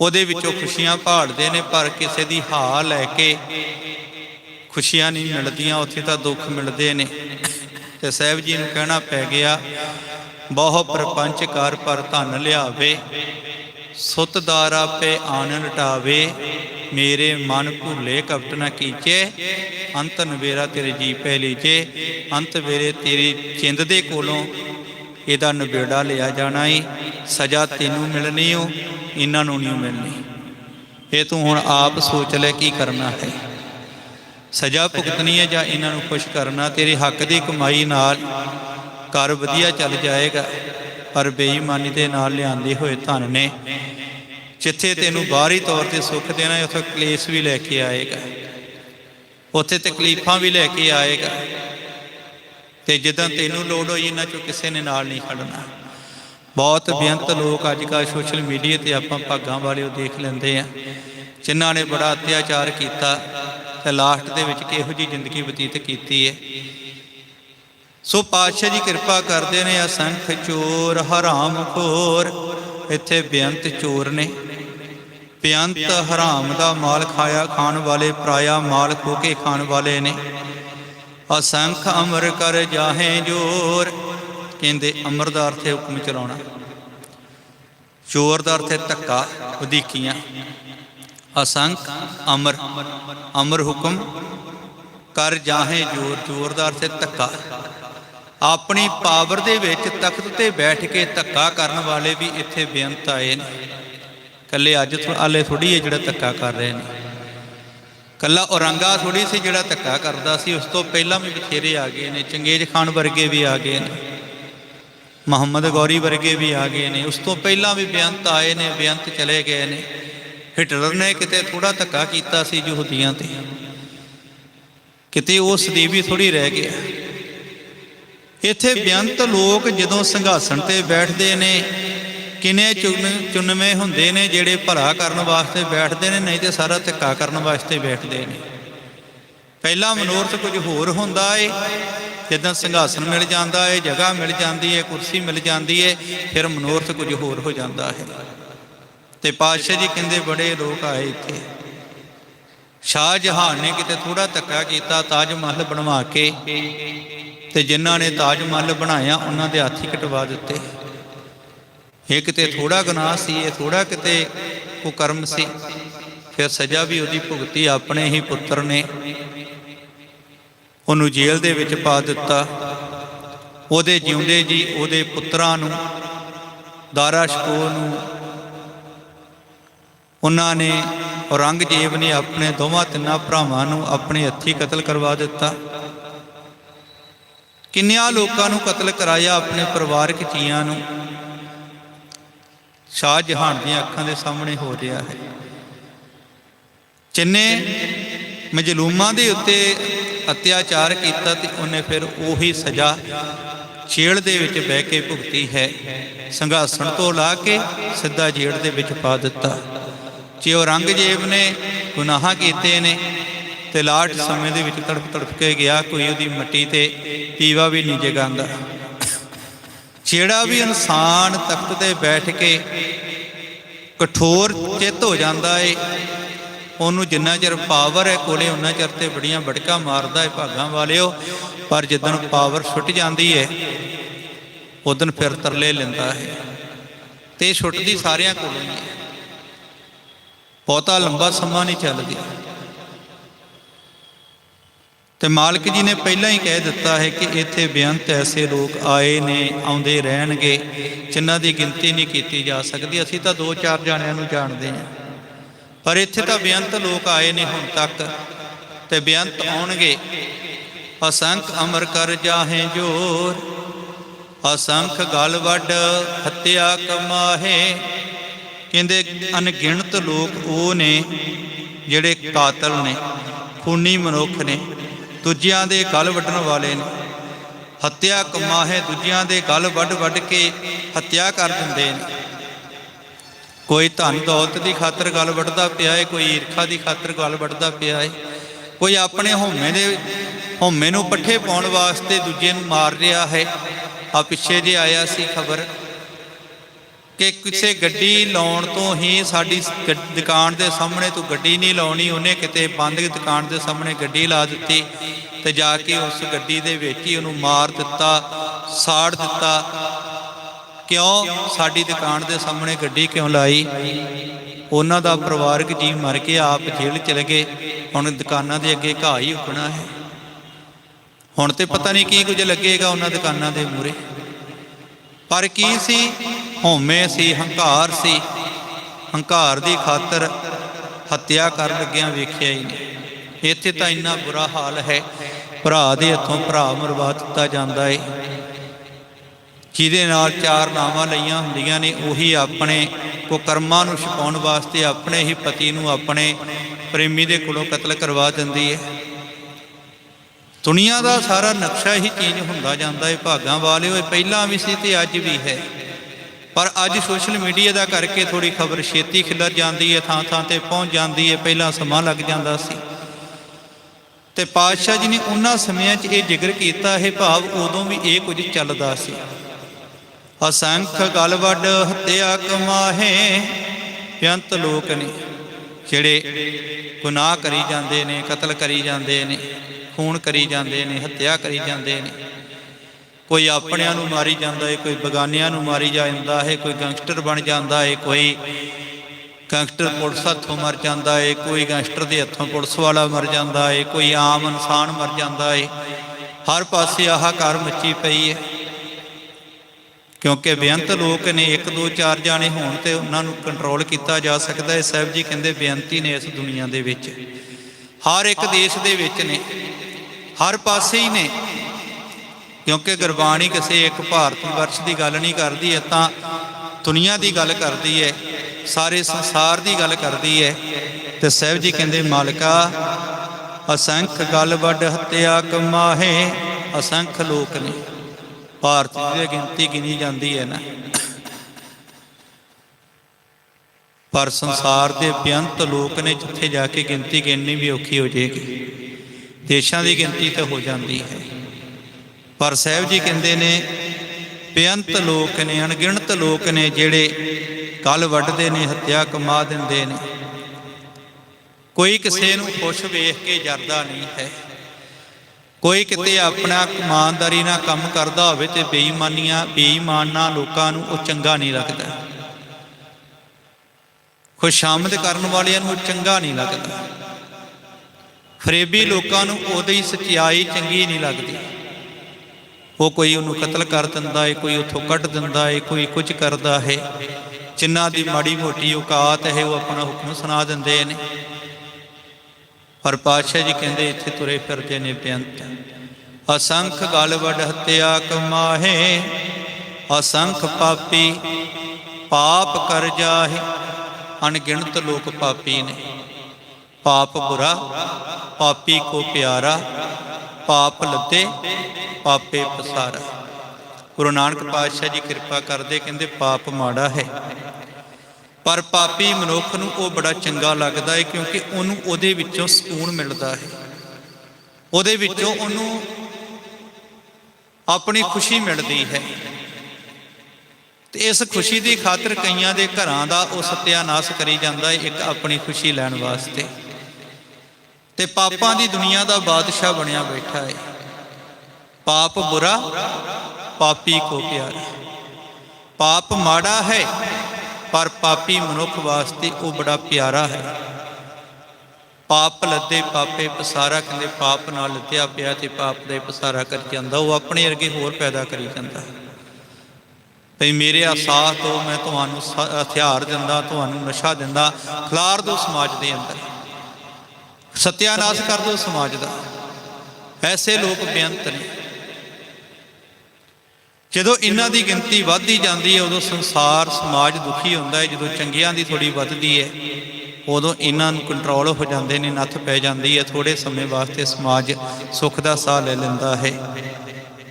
ਉਹਦੇ ਵਿੱਚੋਂ ਖੁਸ਼ੀਆਂ ਭਾਲਦੇ ਨੇ, ਪਰ ਕਿਸੇ ਦੀ ਹਾਲ ਲੈ ਕੇ ਖੁਸ਼ੀਆਂ ਨਹੀਂ ਮਿਲਦੀਆਂ, ਉੱਥੇ ਤਾਂ ਦੁੱਖ ਮਿਲਦੇ ਨੇ। ਤੇ ਸਾਹਿਬ ਜੀ ਨੂੰ ਕਹਿਣਾ ਪੈ ਗਿਆ, ਬਹੁ ਪ੍ਰਪੰਚ ਕਰ ਪਰ ਧਨ ਲਿਆਵੇ, ਸੁਤ ਦਾਰਾ ਪੇ ਆਨੰਦ ਲਟਾਵੇ, ਮੇਰੇ ਮਨ ਭੁੱਲੇ ਕਪਟ ਨਾ ਕੀਚੇ, ਅੰਤ ਨਵੇਰਾ ਤੇਰੇ ਜੀ ਪੈ ਲੀਜੇ ਅੰਤ ਵੇਰੇ ਤੇਰੀ ਚਿੰਦ ਦੇ ਕੋਲੋਂ ਇਹਦਾ ਨਵੇੜਾ ਲਿਆ ਜਾਣਾ ਈ, ਸਜ਼ਾ ਤੈਨੂੰ ਮਿਲਣੀ ਓ, ਇਹਨਾਂ ਨੂੰ ਨਹੀਂ ਮਿਲਣੀ। ਇਹ ਤੂੰ ਹੁਣ ਆਪ ਸੋਚ ਲੈ ਕੀ ਕਰਨਾ ਹੈ। ਸਜ਼ਾ ਭੁਗਤਣੀ ਹੈ ਜਾਂ ਇਹਨਾਂ ਨੂੰ ਖੁਸ਼ ਕਰਨਾ, ਤੇਰੇ ਹੱਕ ਦੀ ਕਮਾਈ ਨਾਲ ਘਰ ਵਧੀਆ ਚੱਲ ਜਾਏਗਾ, ਪਰ ਬੇਈਮਾਨੀ ਦੇ ਨਾਲ ਲਿਆਂਦੇ ਹੋਏ ਧਨ ਨੇ ਜਿੱਥੇ ਤੈਨੂੰ ਬਾਹਰੀ ਤੌਰ ਤੇ ਸੁੱਖ ਦੇਣਾ ਉੱਥੇ ਕਲੇਸ਼ ਵੀ ਲੈ ਕੇ ਆਏਗਾ। ਉੱਥੇ ਤਕਲੀਫਾਂ ਵੀ ਲੈ ਕੇ ਆਏਗਾ। ਤੇ ਜਦੋਂ ਤੈਨੂੰ ਲੋੜ ਹੋਈ, ਇਹਨਾਂ ਚੋਂ ਕਿਸੇ ਨੇ ਨਾਲ ਨਹੀਂ ਖੜਨਾ। ਬਹੁਤ ਬੇਅੰਤ ਲੋਕ ਅੱਜ ਕੱਲ੍ਹ ਸੋਸ਼ਲ ਮੀਡੀਆ ਤੇ ਆਪਾਂ ਭਾਗਾਂ ਵਾਲੇ ਉਹ ਦੇਖ ਲੈਂਦੇ ਆ, ਜਿਨ੍ਹਾਂ ਨੇ ਬੜਾ ਅਤਿਆਚਾਰ ਕੀਤਾ। ਤੇ ਲਾਸਟ ਦੇ ਵਿੱਚ ਕਿਹੋ ਜੀ ਜ਼ਿੰਦਗੀ ਬਤੀਤ ਕੀਤੀ ਹੈ ਸੋ ਪਾਤਸ਼ਾਹ ਜੀ ਕਿਰਪਾ ਕਰਦੇ ਨੇ ਅਸੰਖ ਚੋਰ, ਹਰਾਮ ਖੋਰ। ਇੱਥੇ ਬੇਅੰਤ ਚੋਰ ਨੇ। ਬੇਅੰਤ ਹਰਾਮ ਦਾ ਮਾਲ ਖਾਇਆ, ਖਾਣ ਵਾਲੇ ਪਰਾਇਆ ਮਾਲ ਖੋ ਕੇ ਖਾਣ ਵਾਲੇ ਨੇ। ਅਸੰਖ ਅਮਰ ਕਰ ਜਾਹੇ ਜੋਰ, ਕਹਿੰਦੇ ਅਮਰ ਦਾ ਅਰਥ ਹੈ ਹੁਕਮ ਚਲਾਉਣਾ। ਚੋਰ ਦਾ ਅਰਥ ਹੈ ਧੱਕਾ, ਵਧੀਕੀਆਂ। ਅਸੰਖ, ਅਮਰ ਅਮਰ ਹੁਕਮ, ਕਰ ਜਾਹੇ ਜੋਰ ਜੋਰ ਦਾ ਅਰਥ ਹੈ ਧੱਕਾ। ਆਪਣੀ ਪਾਵਰ ਦੇ ਵਿੱਚ ਤਖਤ ਤੇ ਬੈਠ ਕੇ ਧੱਕਾ ਕਰਨ ਵਾਲੇ ਵੀ ਇੱਥੇ ਬੇਅੰਤ ਆਏ ਨੇ। ਕੱਲੇ ਅੱਜ ਆਲੇ ਥੋੜੀ ਹੈ ਜਿਹੜਾ ਧੱਕਾ ਕਰ ਰਹੇ ਨੇ। ਕੱਲਾ ਔਰੰਗਾ ਥੋੜੀ ਸੀ ਜਿਹੜਾ ਧੱਕਾ ਕਰਦਾ ਸੀ, ਉਸ ਤੋਂ ਪਹਿਲਾਂ ਵੀ ਬਥੇਰੇ ਆ ਗਏ ਨੇ, ਚੰਗੇਜ ਖਾਨ ਵਰਗੇ ਵੀ ਆ ਗਏ ਨੇ, ਮੁਹੰਮਦ ਗੌਰੀ ਵਰਗੇ ਵੀ ਆ ਗਏ ਨੇ, ਉਸ ਤੋਂ ਪਹਿਲਾਂ ਵੀ ਬੇਅੰਤ ਆਏ ਨੇ, ਬੇਅੰਤ ਚਲੇ ਗਏ ਨੇ। ਹਿਟਲਰ ਨੇ ਕਿਤੇ ਥੋੜਾ ਧੱਕਾ ਕੀਤਾ ਸੀ ਯਹੂਦੀਆਂ ਤੇ। ਕਿਤੇ ਉਹ ਸਦੀਵੀ ਵੀ ਥੋੜੀ ਰਹਿ ਗਿਆ। ਇੱਥੇ ਬੇਅੰਤ ਲੋਕ ਜਦੋਂ ਸੰਘਾਸਣ ਤੇ ਬੈਠਦੇ ਨੇ, ਕਿਨੇ ਚੁਣ, ਚੁਣਵੇਂ ਹੁੰਦੇ ਨੇ ਜਿਹੜੇ ਭਲਾ ਕਰਨ ਵਾਸਤੇ ਬੈਠਦੇ ਨੇ, ਨਹੀਂ ਤੇ ਸਾਰਾ ਧੱਕਾ ਕਰਨ ਵਾਸਤੇ ਬੈਠਦੇ ਨੇ। ਪਹਿਲਾ ਮਨੋਰਥ ਕੁਝ ਹੋਰ ਹੁੰਦਾ ਏ, ਜਦੋਂ ਸੰਘਾਸਣ ਮਿਲ ਜਾਂਦਾ ਏ, ਜਗ੍ਹਾ ਮਿਲ ਜਾਂਦੀ ਏ, ਕੁਰਸੀ ਮਿਲ ਜਾਂਦੀ ਏ, ਫਿਰ ਮਨੋਰਥ ਕੁਝ ਹੋਰ ਹੋ ਜਾਂਦਾ ਹੈ। ਤੇ ਪਾਤਸ਼ਾਹ ਜੀ ਕਹਿੰਦੇ ਬੜੇ ਲੋਕ ਆਏ ਇੱਥੇ। ਸ਼ਾਹ ਜਹਾਨ ਨੇ ਕਿਤੇ ਥੋੜਾ ਧੱਕਾ ਕੀਤਾ, ਤਾਜ ਮਹਿਲ ਬਣਵਾ ਕੇ ਤੇ ਜਿਨ੍ਹਾਂ ਨੇ ਤਾਜ ਮਹਿਲ ਬਣਾਇਆ, ਉਹਨਾਂ ਦੇ ਹੱਥ ਹੀ ਕਟਵਾ ਦਿੱਤੇ। ਇਹ ਕਿਤੇ ਥੋੜਾ ਗੁਨਾਹ ਸੀ, ਇਹ ਥੋੜਾ ਕਿਤੇ ਕੁਕਰਮ ਸੀ। ਫਿਰ ਸਜ਼ਾ ਵੀ ਉਹਦੀ ਭੁਗਤੀ ਆਪਣੇ ਹੀ ਪੁੱਤਰ ਨੇ। ਉਹਨੂੰ ਜੇਲ੍ਹ ਦੇ ਵਿੱਚ ਪਾ ਦਿੱਤਾ। ਉਹਦੇ ਜਿਉਂਦੇ ਜੀ ਉਹਦੇ ਪੁੱਤਰਾਂ ਨੂੰ, ਦਾਰਾ ਸ਼ਕੋਹ ਨੂੰ ਉਹਨਾਂ ਨੇ ਔਰੰਗਜ਼ੇਬ ਨੇ ਆਪਣੇ ਦੋਵਾਂ ਤਿੰਨਾਂ ਭਰਾਵਾਂ ਨੂੰ ਆਪਣੇ ਹੱਥੀਂ ਕਤਲ ਕਰਵਾ ਦਿੱਤਾ। ਕਿੰਨਿਆਂ ਲੋਕਾਂ ਨੂੰ ਕਤਲ ਕਰਾਇਆ ਆਪਣੇ ਪਰਿਵਾਰਕ ਜੀਆਂ ਨੂੰ? ਸ਼ਾਹ ਜਹਾਨ ਦੀਆਂ ਅੱਖਾਂ ਦੇ ਸਾਹਮਣੇ ਹੋ ਰਿਹਾ ਹੈ। ਜਿੰਨੇ ਮਜਲੂਮਾਂ ਦੇ ਉੱਤੇ ਅਤਿਆਚਾਰ ਕੀਤਾ ਤੇ ਉਹਨੇ ਫਿਰ ਉਹੀ ਸਜ਼ਾ ਜੇਲ੍ਹ ਦੇ ਵਿੱਚ ਬਹਿ ਕੇ ਭੁਗਤੀ ਹੈ। ਸੰਘਾਸਣ ਤੋਂ ਲਾ ਕੇ ਸਿੱਧਾ ਜੇਲ੍ਹ ਦੇ ਵਿੱਚ ਪਾ ਦਿੱਤਾ। ਜੇ ਔਰੰਗਜ਼ੇਬ ਨੇ ਗੁਨਾਹ ਕੀਤੇ ਨੇ ਤੇ ਲਾਟ ਸਮੇਂ ਦੇ ਵਿੱਚ ਤੜਫ ਤੜਫ ਕੇ ਗਿਆ, ਕੋਈ ਉਹਦੀ ਮਿੱਟੀ ਤੇ ਪੀਵਾ ਵੀ ਨਹੀਂ ਜਗਾਉਂਦਾ। ਜਿਹੜਾ ਵੀ ਇਨਸਾਨ ਤਖਤ ਤੇ ਬੈਠ ਕੇ ਕਠੋਰ ਚਿੱਤ ਹੋ ਜਾਂਦਾ ਏ, ਉਹਨੂੰ ਜਿੰਨਾ ਚਿਰ ਪਾਵਰ ਹੈ ਕੋਲੇ, ਉਹਨਾਂ ਚਿਰ ਤੇ ਬੜੀਆਂ ਬੜਕਾ ਮਾਰਦਾ ਏ ਭਾਗਾਂ ਵਾਲਿਓ, ਪਰ ਜਿੱਦਣ ਪਾਵਰ ਛੁੱਟ ਜਾਂਦੀ ਹੈ ਉਦੋਂ ਫਿਰ ਤਰਲੇ ਲੈਂਦਾ ਹੈ। ਤੇ ਇਹ ਛੁੱਟਦੀ ਸਾਰਿਆਂ ਕੋਲੋਂ ਹੀ ਹੈ ਬਹੁਤਾ ਲੰਬਾ ਸਮਾਂ ਨਹੀਂ ਚੱਲਦੀ ਤੇ ਮਾਲਕ ਜੀ ਨੇ ਪਹਿਲਾਂ ਹੀ ਕਹਿ ਦਿੱਤਾ ਹੈ ਕਿ ਇੱਥੇ ਬੇਅੰਤ ਐਸੇ ਲੋਕ ਆਏ ਨੇ, ਆਉਂਦੇ ਰਹਿਣਗੇ, ਜਿਨ੍ਹਾਂ ਦੀ ਗਿਣਤੀ ਨਹੀਂ ਕੀਤੀ ਜਾ ਸਕਦੀ। ਅਸੀਂ ਤਾਂ ਦੋ ਚਾਰ ਜਾਣਿਆਂ ਨੂੰ ਜਾਣਦੇ ਹਾਂ। ਪਰ ਇੱਥੇ ਤਾਂ ਬੇਅੰਤ ਲੋਕ ਆਏ ਨੇ ਹੁਣ ਤੱਕ ਤੇ ਬੇਅੰਤ ਆਉਣਗੇ। ਅਸੰਖ ਅਮਰ ਕਰ ਜਾਹੇ ਜੋਰ, ਅਸੰਖ ਗਲ ਵੱਡ ਹੱਤਿਆ ਕਮਾਹੇ ਕਹਿੰਦੇ ਅਣਗਿਣਤ ਲੋਕ ਉਹ ਨੇ ਜਿਹੜੇ ਕਾਤਲ ਨੇ, ਖੂਨੀ ਮਨੁੱਖ ਨੇ, ਦੂਜਿਆਂ ਦੇ ਗਲ ਵੱਢਣ ਵਾਲੇ ਨੇ। ਹੱਤਿਆ ਕਮਾਹੇ ਦੂਜਿਆਂ ਦੇ ਗਲ ਵੱਢ ਵੱਢ ਕੇ ਹੱਤਿਆ ਕਰ ਦਿੰਦੇ ਨੇ। ਕੋਈ ਧਨ ਦੌਲਤ ਦੀ ਖਾਤਰ ਗਲ ਵੱਢਦਾ ਪਿਆ ਏ, ਕੋਈ ਈਰਖਾ ਦੀ ਖਾਤਰ ਗਲ ਵੱਢਦਾ ਪਿਆ ਏ। ਕੋਈ ਆਪਣੇ ਹਉਮੈ ਦੇ, ਹਉਮੈ ਨੂੰ ਪੱਠੇ ਪਾਉਣ ਵਾਸਤੇ ਦੂਜੇ ਨੂੰ ਮਾਰ ਰਿਹਾ ਹੈ। ਆ ਪਿੱਛੇ ਜੇ ਆਇਆ ਸੀ ਖਬਰ ਕਿ ਕਿਸੇ ਗੱਡੀ ਲਾਉਣ ਤੋਂ ਹੀ ਸਾਡੀ ਗ- ਦੁਕਾਨ ਦੇ ਸਾਹਮਣੇ ਤੂੰ ਗੱਡੀ ਨਹੀਂ ਲਾਉਣੀ, ਉਹਨੇ ਕਿਤੇ ਬੰਦ ਦੁਕਾਨ ਦੇ ਸਾਹਮਣੇ ਗੱਡੀ ਲਾ ਦਿੱਤੀ ਤੇ ਜਾ ਕੇ ਉਸ ਗੱਡੀ ਦੇ ਵਿੱਚ ਹੀ ਉਹਨੂੰ ਮਾਰ ਦਿੱਤਾ, ਸਾੜ ਦਿੱਤਾ। ਕਿਉਂ? ਸਾਡੀ ਦੁਕਾਨ ਦੇ ਸਾਹਮਣੇ ਗੱਡੀ ਕਿਉਂ ਲਾਈ? ਉਹਨਾਂ ਦਾ ਪਰਿਵਾਰਕ ਜੀ ਮਰ ਕੇ ਆਪ ਜੇਲ੍ਹ ਚਲੇ ਗਏ। ਹੁਣ ਦੁਕਾਨਾਂ ਦੇ ਅੱਗੇ ਘਾਹ ਹੀ ਉੱਗਣਾ ਹੈ। ਹੁਣ ਤੇ ਪਤਾ ਨਹੀਂ ਕੀ ਕੁਝ ਲੱਗੇਗਾ ਉਹਨਾਂ ਦੁਕਾਨਾਂ ਦੇ ਮੂਰੇ ਪਰ ਕੀ ਸੀ? ਹਉਮੈ ਸੀ, ਹੰਕਾਰ ਸੀ। ਹੰਕਾਰ ਦੀ ਖਾਤਰ ਹੱਤਿਆ ਕਰਨ ਲੱਗਿਆਂ ਵੇਖਿਆ ਹੀ ਨਹੀਂ। ਇੱਥੇ ਤਾਂ ਇੰਨਾ ਬੁਰਾ ਹਾਲ ਹੈ, ਭਰਾ ਦੇ ਹੱਥੋਂ ਭਰਾ ਮਰਵਾ ਦਿੱਤਾ ਜਾਂਦਾ ਏ। ਜਿਹਦੇ ਨਾਲ ਚਾਰ ਨਾਵਾਂ ਲਈਆਂ ਹੁੰਦੀਆਂ ਨੇ, ਉਹੀ ਆਪਣੇ ਕੋ ਕਰਮਾਂ ਨੂੰ ਛਪਾਉਣ ਵਾਸਤੇ ਆਪਣੇ ਹੀ ਪਤੀ ਨੂੰ ਆਪਣੇ ਪ੍ਰੇਮੀ ਦੇ ਕੋਲੋਂ ਕਤਲ ਕਰਵਾ ਦਿੰਦੀ ਹੈ ਦੁਨੀਆ ਦਾ ਸਾਰਾ ਨਕਸ਼ਾ ਹੀ ਚੇਂਜ ਹੁੰਦਾ ਜਾਂਦਾ ਹੈ ਭਾਗਾਂ ਵਾਲਿਓ, ਇਹ ਪਹਿਲਾਂ ਵੀ ਸੀ ਤੇ ਅੱਜ ਵੀ ਹੈ। ਪਰ ਅੱਜ ਸੋਸ਼ਲ ਮੀਡੀਆ ਦਾ ਕਰਕੇ ਥੋੜੀ ਖਬਰ ਛੇਤੀ ਖਿਲਰ ਜਾਂਦੀ ਹੈ ਥਾਂ ਥਾਂ ਤੇ ਪਹੁੰਚ ਜਾਂਦੀ ਹੈ ਪਹਿਲਾਂ ਸਮਾਂ ਲੱਗ ਜਾਂਦਾ ਸੀ। ਤੇ ਪਾਤਸ਼ਾਹ ਜੀ ਨੇ ਉਹਨਾਂ ਸਮਿਆਂ 'ਚ ਇਹ ਜ਼ਿਕਰ ਕੀਤਾ ਹੈ ਭਾਵ ਉਦੋਂ ਵੀ ਇਹ ਕੁਝ ਚੱਲਦਾ ਸੀ। ਅਸੰਖ ਗਲ ਵੱਡ ਹੱਤਿਆ ਕਮਾਹੇ ਬੇਅੰਤ ਲੋਕ ਨੇ ਜਿਹੜੇ ਗੁਨਾਹ ਕਰੀ ਜਾਂਦੇ ਨੇ ਕਤਲ ਕਰੀ ਜਾਂਦੇ ਨੇ ਖੂਨ ਕਰੀ ਜਾਂਦੇ ਨੇ ਹੱਤਿਆ ਕਰੀ ਜਾਂਦੇ ਨੇ। ਕੋਈ ਆਪਣਿਆਂ ਨੂੰ ਮਾਰੀ ਜਾਂਦਾ ਹੈ ਕੋਈ ਬਗਾਨਿਆਂ ਨੂੰ ਮਾਰੀ ਜਾਂਦਾ ਹੈ ਕੋਈ ਗੈਂਗਸਟਰ ਬਣ ਜਾਂਦਾ ਹੈ ਕੋਈ ਗੈਂਗਸਟਰ ਪੁਲਿਸ ਹੱਥੋਂ ਮਰ ਜਾਂਦਾ ਹੈ ਕੋਈ ਗੈਂਗਸਟਰ ਦੇ ਹੱਥੋਂ ਪੁਲਿਸ ਵਾਲਾ ਮਰ ਜਾਂਦਾ ਹੈ ਕੋਈ ਆਮ ਇਨਸਾਨ ਮਰ ਜਾਂਦਾ ਹੈ ਹਰ ਪਾਸੇ ਆਹ ਕਾਰ ਮੱਚੀ ਪਈ ਹੈ ਕਿਉਂਕਿ ਬੇਅੰਤ ਲੋਕ ਨੇ, ਇੱਕ ਦੋ ਚਾਰ ਜਾਣੇ ਹੋਣ ਤੇ ਉਹਨਾਂ ਨੂੰ ਕੰਟਰੋਲ ਕੀਤਾ ਜਾ ਸਕਦਾ ਹੈ ਸਾਹਿਬ ਜੀ ਕਹਿੰਦੇ ਬੇਅੰਤੀ ਨੇ ਇਸ ਦੁਨੀਆ ਦੇ ਵਿੱਚ। ਹਰ ਇੱਕ ਦੇਸ਼ ਦੇ ਵਿੱਚ ਨੇ। ਹਰ ਪਾਸੇ ਹੀ ਨੇ। ਕਿਉਂਕਿ ਗੁਰਬਾਣੀ ਕਿਸੇ ਇੱਕ ਭਾਰਤ ਵਰਸ਼ ਦੀ ਗੱਲ ਨਹੀਂ ਕਰਦੀ ਹੈ ਤਾਂ ਦੁਨੀਆ ਦੀ ਗੱਲ ਕਰਦੀ ਹੈ ਸਾਰੇ ਸੰਸਾਰ ਦੀ ਗੱਲ ਕਰਦੀ ਹੈ ਤੇ ਸਾਹਿਬ ਜੀ ਕਹਿੰਦੇ, ਮਾਲਕਾ, ਅਸੰਖ ਗੱਲ ਵੱਡ ਹੱਤਿਆ ਕਮਾਹੇ, ਅਸੰਖ ਲੋਕ ਨੇ। ਭਾਰਤ ਦੀ ਗਿਣਤੀ ਗਿਣੀ ਜਾਂਦੀ ਹੈ ਨਾ। ਪਰ ਸੰਸਾਰ ਦੇ ਬੇਅੰਤ ਲੋਕ ਨੇ ਜਿੱਥੇ ਜਾ ਕੇ ਗਿਣਤੀ ਗਿਣਨੀ ਵੀ ਔਖੀ ਹੋ ਜਾਏਗੀ। ਦੇਸ਼ਾਂ ਦੀ ਗਿਣਤੀ ਤਾਂ ਹੋ ਜਾਂਦੀ ਹੈ। ਪਰ ਸਾਹਿਬ ਜੀ ਕਹਿੰਦੇ ਨੇ, ਬੇਅੰਤ ਲੋਕ ਨੇ, ਅਣਗਿਣਤ ਲੋਕ ਨੇ, ਜਿਹੜੇ ਕੱਲ ਵੱਢਦੇ ਨੇ, ਹੱਤਿਆ ਕਮਾ ਦਿੰਦੇ ਨੇ। ਕੋਈ ਕਿਸੇ ਨੂੰ ਖੁਸ਼ ਵੇਖ ਕੇ ਜਰਦਾ ਨਹੀਂ ਹੈ। ਕੋਈ ਕਿਤੇ ਆਪਣਾ ਇਮਾਨਦਾਰੀ ਨਾਲ ਕੰਮ ਕਰਦਾ ਹੋਵੇ ਤੇ ਬੇਈਮਾਨੀਆਂ, ਬੇਈਮਾਨਾਂ ਲੋਕਾਂ ਨੂੰ ਉਹ ਚੰਗਾ ਨਹੀਂ ਲੱਗਦਾ। ਖੁਸ਼ਾਮਦ ਕਰਨ ਵਾਲਿਆਂ ਨੂੰ ਚੰਗਾ ਨਹੀਂ ਲੱਗਦਾ। ਫਰੇਬੀ ਲੋਕਾਂ ਨੂੰ ਉਹਦੀ ਸਚਾਈ ਚੰਗੀ ਨਹੀਂ ਲੱਗਦੀ। ਉਹ ਕੋਈ ਉਹਨੂੰ ਕਤਲ ਕਰ ਦਿੰਦਾ ਏ, ਕੋਈ ਉੱਥੋਂ ਕੱਢ ਦਿੰਦਾ ਏ, ਕੋਈ ਕੁਝ ਕਰਦਾ ਹੈ। ਜਿਨ੍ਹਾਂ ਦੀ ਮਾੜੀ ਮੋਟੀ ਔਕਾਤ ਹੈ, ਉਹ ਆਪਣਾ ਹੁਕਮ ਸੁਣਾ ਦਿੰਦੇ ਨੇ। ਪਰ ਪਾਤਸ਼ਾਹ ਜੀ ਕਹਿੰਦੇ, ਇੱਥੇ ਤੁਰੇ ਫਿਰਦੇ ਨੇ ਬੇਅੰਤ। ਅਸੰਖ ਗਲ ਵਡ ਹੱਤਿਆ ਕਮਾਹੇ, ਅਸੰਖ ਪਾਪੀ ਪਾਪ ਕਰ ਜਾਹੇ। ਅਣਗਿਣਤ ਲੋਕ ਪਾਪੀ ਨੇ। ਪਾਪ ਬੁਰਾ, ਪਾਪੀ ਕੋ ਪਿਆਰਾ ਪਾਪ ਲੱਤੇ ਪਾਪੇ ਪਸਾਰਾ। ਗੁਰੂ ਨਾਨਕ ਪਾਤਸ਼ਾਹ ਜੀ ਕਿਰਪਾ ਕਰਦੇ, ਕਹਿੰਦੇ ਪਾਪ ਮਾੜਾ ਹੈ। ਪਰ ਪਾਪੀ ਮਨੁੱਖ ਨੂੰ ਉਹ ਬੜਾ ਚੰਗਾ ਲੱਗਦਾ ਹੈ, ਕਿਉਂਕਿ ਉਹਨੂੰ ਉਹਦੇ ਵਿੱਚੋਂ ਸਕੂਨ ਮਿਲਦਾ ਹੈ। ਉਹਦੇ ਵਿੱਚੋਂ ਉਹਨੂੰ ਆਪਣੀ ਖੁਸ਼ੀ ਮਿਲਦੀ ਹੈ। ਤੇ ਇਸ ਖੁਸ਼ੀ ਦੀ ਖਾਤਰ ਕਈਆਂ ਦੇ ਘਰਾਂ ਦਾ ਉਹ ਸਤਿਆਨਾਸ਼ ਕਰੀ ਜਾਂਦਾ ਹੈ, ਇੱਕ ਆਪਣੀ ਖੁਸ਼ੀ ਲੈਣ ਵਾਸਤੇ। ਤੇ ਪਾਪਾਂ ਦੀ ਦੁਨੀਆ ਦਾ ਬਾਦਸ਼ਾਹ ਬਣਿਆ ਬੈਠਾ ਹੈ ਪਾਪ ਬੁਰਾ, ਪਾਪੀ ਕੋ ਪਿਆਰਾ। ਪਾਪ ਮਾੜਾ ਹੈ, ਪਰ ਪਾਪੀ ਮਨੁੱਖ ਵਾਸਤੇ ਉਹ ਬੜਾ ਪਿਆਰਾ ਹੈ। ਪਾਪ ਲੱਦੇ ਪਾਪੇ ਪਸਾਰਾ ਕਹਿੰਦੇ ਪਾਪ ਨਾਲ ਲੱਦਿਆ ਪਿਆ ਤੇ ਪਾਪ ਦੇ ਪਸਾਰਾ ਕਰ ਜਾਂਦਾ, ਉਹ ਆਪਣੇ ਅਰਗੇ ਹੋਰ ਪੈਦਾ ਕਰੀ ਜਾਂਦਾ। ਭਈ ਮੇਰੇ ਆਸਾਹ ਤੋਂ ਮੈਂ ਤੁਹਾਨੂੰ ਹਥਿਆਰ ਦਿੰਦਾ, ਤੁਹਾਨੂੰ ਨਸ਼ਾ ਦਿੰਦਾ, ਖਿਲਾਰ ਦੋ ਸਮਾਜ ਦੇ ਅੰਦਰ। ਸਤਿਆਨਾਸ਼ ਕਰ ਦੋ ਸਮਾਜ ਦਾ। ਐਸੇ ਲੋਕ ਬੇਅੰਤ ਨੇ। ਜਦੋਂ ਇਹਨਾਂ ਦੀ ਗਿਣਤੀ ਵੱਧਦੀ ਜਾਂਦੀ ਹੈ, ਉਦੋਂ ਸੰਸਾਰ, ਸਮਾਜ ਦੁਖੀ ਹੁੰਦਾ ਹੈ। ਜਦੋਂ ਚੰਗਿਆਂ ਦੀ ਥੋੜੀ ਵੱਧਦੀ ਹੈ, ਉਦੋਂ ਇਹਨਾਂ ਨੂੰ ਕੰਟਰੋਲ ਹੋ ਜਾਂਦੇ ਨੇ, ਨੱਥ ਪੈ ਜਾਂਦੀ ਹੈ। ਥੋੜੇ ਸਮੇਂ ਵਾਸਤੇ ਸਮਾਜ ਸੁੱਖ ਦਾ ਸਾਹ ਲੈ ਲੈਂਦਾ ਹੈ।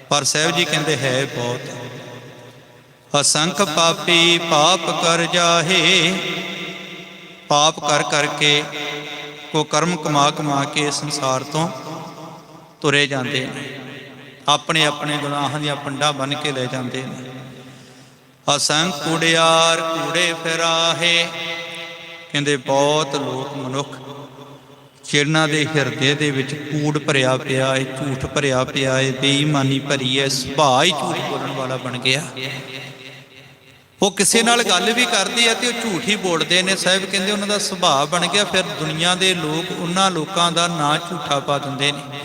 ਪਰ ਸਾਹਿਬ ਜੀ ਕਹਿੰਦੇ, ਹੈ ਬਹੁਤ। ਅਸੰਖ ਪਾਪੀ ਪਾਪ ਕਰ ਜਾਹੇ, ਪਾਪ ਕਰ ਕਰਕੇ ਕੋ ਕਰਮ ਕਮਾ ਕਮਾ ਕੇ ਸੰਸਾਰ ਤੋਂ ਤੁਰੇ ਜਾਂਦੇ ਨੇ। ਆਪਣੇ ਆਪਣੇ ਗੁਨਾਹਾਂ ਦੀਆਂ ਪੰਡਾ ਬਨ ਕੇ ਲੈ ਜਾਂਦੇ ਨੇ। ਅਸੰਖ ਕੁੜਿਆਰ ਕੂੜੇ ਫਿਰਾਹੇ, ਕਹਿੰਦੇ ਬਹੁਤ ਲੋਕ ਮਨੁੱਖ ਜਿਨ੍ਹਾਂ ਦੇ ਹਿਰਦੇ ਦੇ ਵਿੱਚ ਕੂੜ ਭਰਿਆ ਪਿਆ ਹੈ ਝੂਠ ਭਰਿਆ ਪਿਆ ਹੈ ਬੇਈਮਾਨੀ ਭਰੀ ਹੈ ਸੁਭਾਅ ਹੀ ਝੂਠ ਬੋਲਣ ਵਾਲਾ ਬਣ ਗਿਆ। ਉਹ ਕਿਸੇ ਨਾਲ ਗੱਲ ਵੀ ਕਰਦੀ ਹੈ ਤੇ ਉਹ ਝੂਠ ਹੀ ਬੋਲਦੇ ਨੇ। ਸਾਹਿਬ ਕਹਿੰਦੇ ਉਹਨਾਂ ਦਾ ਸੁਭਾਅ ਬਣ ਗਿਆ, ਫਿਰ ਦੁਨੀਆ ਦੇ ਲੋਕ ਉਹਨਾਂ ਲੋਕਾਂ ਦਾ ਨਾਂ ਝੂਠਾ ਪਾ ਦਿੰਦੇ ਨੇ।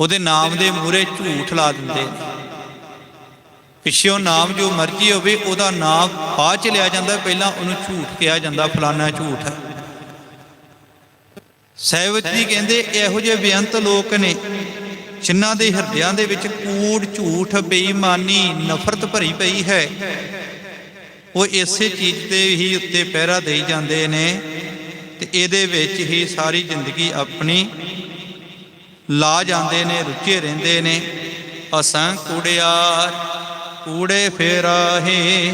ਉਹਦੇ ਨਾਮ ਦੇ ਮੂਹਰੇ ਝੂਠ ਲਾ ਦਿੰਦੇ ਨੇ। ਪਿੱਛੋਂ ਨਾਮ ਜੋ ਮਰਜ਼ੀ ਹੋਵੇ, ਉਹਦਾ ਨਾਮ ਬਾਅਦ ਚ ਲਿਆ ਜਾਂਦਾ, ਪਹਿਲਾਂ ਉਹਨੂੰ ਝੂਠ ਕਿਹਾ ਜਾਂਦਾ ਫਲਾਣਾ ਝੂਠ। ਹੈ ਸਾਹਿਬ ਜੀ ਕਹਿੰਦੇ, ਇਹੋ ਜਿਹੇ ਬੇਅੰਤ ਲੋਕ ਨੇ, ਜਿਨ੍ਹਾਂ ਦੇ ਹਿਰਦਿਆਂ ਦੇ ਵਿੱਚ ਕੂੜ ਝੂਠ, ਬੇਈਮਾਨੀ, ਨਫ਼ਰਤ ਭਰੀ ਪਈ ਹੈ। ਉਹ ਇਸੇ ਚੀਜ਼ ਤੇ ਹੀ ਉੱਤੇ ਪਹਿਰਾ ਦੇਈ ਜਾਂਦੇ ਨੇ ਤੇ ਇਹਦੇ ਵਿੱਚ ਹੀ ਸਾਰੀ ਜ਼ਿੰਦਗੀ ਆਪਣੀ ਲਾ ਜਾਂਦੇ ਨੇ, ਰੁੱਝੇ ਰਹਿੰਦੇ ਨੇ। ਅਸੰਖ ਕੁੜਿਆਰ ਕੂੜੇ ਫੇਰਾਹੇ,